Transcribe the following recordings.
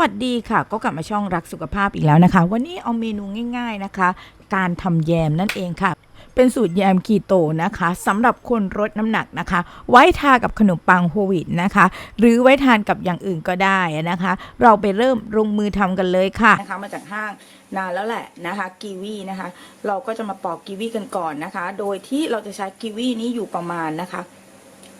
วัสดีค่ะ ก็กลับมาช่องรักสุขภาพอีกแล้วนะคะ วันนี้เอาเมนูง่าย ๆนะคะ การทำแยมนั่นเองค่ะ เป็นสูตรแยมคีโตนะคะสำหรับคนลดน้ำหนักนะคะ ไว้ทากับขนมปังโฮวีตนะคะ หรือไว้ทานกับอย่างอื่นก็ได้นะคะ เราไปเริ่มลงมือทำกันเลยค่ะนะคะ มาจากห้างนานแล้วแหละนะคะกีวีนะคะ เราก็จะมาปอกกีวีกันก่อนนะคะ โดยที่เราจะใช้กีวีนี้อยู่ประมาณนะคะ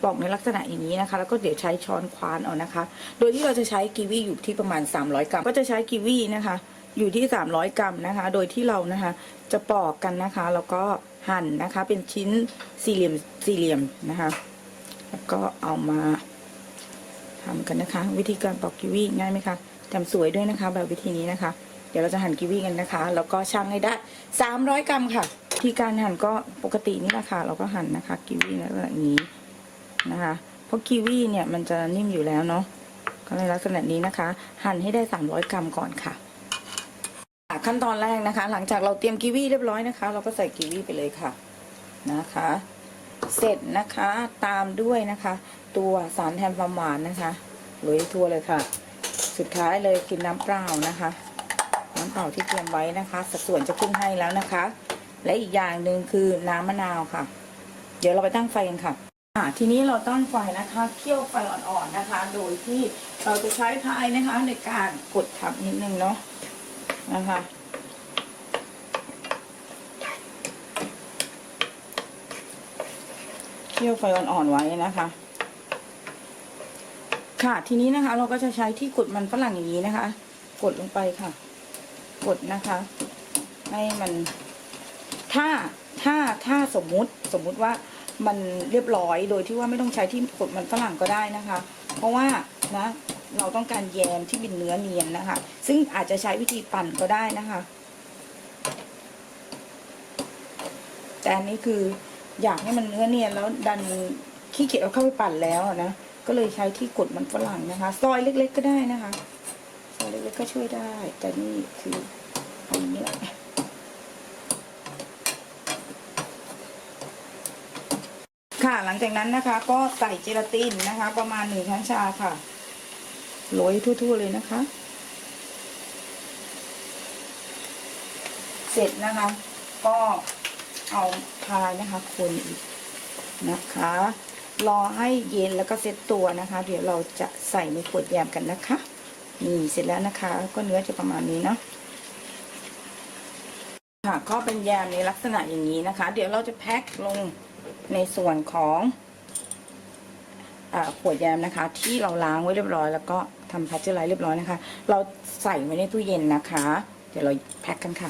ปอกในลักษณะอย่างนี้นะคะ แล้วก็เดี๋ยวใช้ช้อนคว้านเอานะคะ โดยที่เราจะใช้กีวีอยู่ที่ประมาณ 300 กรัม ก็จะใช้กีวีนะคะ อยู่ที่ 300 กรัมนะคะ โดยที่เรานะคะจะปอกกันนะคะ แล้วก็หั่นนะคะ เป็นชิ้นสี่เหลี่ยมสี่เหลี่ยมนะคะ แล้วก็เอามาทำกันนะคะ วิธีการปอกกีวีง่ายไหมคะทำสวยด้วยนะคะ แบบวิธีนี้นะคะ เดี๋ยวเราจะหั่นกีวีกันนะคะ แล้วก็ชั่งให้ได้ 300 กรัมค่ะวิธีการหั่นก็ปกตินี่แหละค่ะ เราก็หั่นนะคะกีวีในลักษณะนี้ นะคะเพราะกีวีเนี่ยมันจะนิ่มอยู่แล้วเนาะก็ในลักษณะนี้นะคะ หั่นให้ได้ 300 กรัมก่อนค่ะ ขั้นตอนแรกนะคะ หลังจากเราเตรียมกีวีเรียบร้อยนะคะ เราก็ใส่กีวีไปเลยค่ะนะคะ เสร็จนะคะตามด้วยนะคะ ตัวสารแทนความหวานนะคะโรยทั่วเลยค่ะ สุดท้ายเลยคือน้ำเปล่านะคะ น้ำเปล่าที่เตรียมไว้นะคะ สัดส่วนจะขึ้นให้แล้วนะคะ และอีกอย่างหนึ่งคือน้ำมะนาวค่ะ เดี๋ยวเราไปตั้งไฟกันค่ะ อะทีนี้เราตั้งไฟนะคะเคี่ยวไฟอ่อนๆนะคะ โดยที่เราจะใช้พายนะคะ ในการกดทับนิดนึงเนาะนะคะเคี่ยวไฟอ่อนๆไว้นะคะ ค่ะทีนี้นะคะ เราก็จะใช้ที่กดมันฝรั่งอย่างนี้นะคะ กดลงไปค่ะ กดนะคะ ให้มันถ้าถ้าถ้าสมมุติสมมุติว่า มันเรียบร้อยโดยที่ว่าไม่ต้องใช้ที่กดมันฝรั่งก็ได้นะคะ เพราะว่านะเราต้องการแยมที่เป็นเนื้อเนียนนะคะ ซึ่งอาจจะใช้วิธีปั่นก็ได้นะคะ แต่อันนี้คืออยากให้มันเนื้อเนียนแล้วดันขี้เกียจเอาเข้าไปปั่นแล้วนะก็เลยใช้ที่กดมันฝรั่งนะคะ ซอยเล็ก ๆ ก็ได้นะคะ ซอยเล็กๆก็ช่วยได้ แต่นี่คือเอาอย่างนี้แหละ ค่ะหลังจากนั้นนะคะ ก็ใส่เจลาตินนะคะ ประมาณหนึ่งช้อนชาค่ะโรยทั่วๆเลยนะคะ เสร็จนะคะ ก็เอาพายนะคะ คนอีกนะคะ รอให้เย็นแล้วก็เซ็ตตัวนะคะ เดี๋ยวเราจะใส่ในขวดแยมกันนะคะนี่เสร็จแล้วนะคะ ก็เนื้อจะประมาณนี้เนาะค่ะก็เป็นแยมในลักษณะอย่างนี้นะคะ เดี๋ยวเราจะแพ็คลง ในส่วนของอขวดแยมนะคะ ที่เราล้างไว้เรียบร้อย แล้วก็ทำพัชเจอร์ไลท์เรียบร้อยนะคะ เราใส่ไว้ในตู้เย็นนะคะ เดี๋ยวเราแพ็คกันค่ะ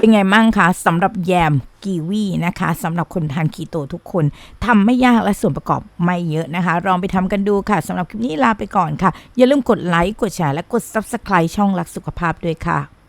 เป็นไงมั่งคะสำหรับแยมกีวีนะคะสำหรับคนทานคีโตทุกคนทำไม่ยากและส่วนประกอบไม่เยอะนะคะ ลองไปทำกันดูค่ะสำหรับคลิปนี้ลาไปก่อนค่ะ อย่าลืมกดไลค์กดแชร์และกด Subscribe ช่องรักสุขภาพด้วยค่ะ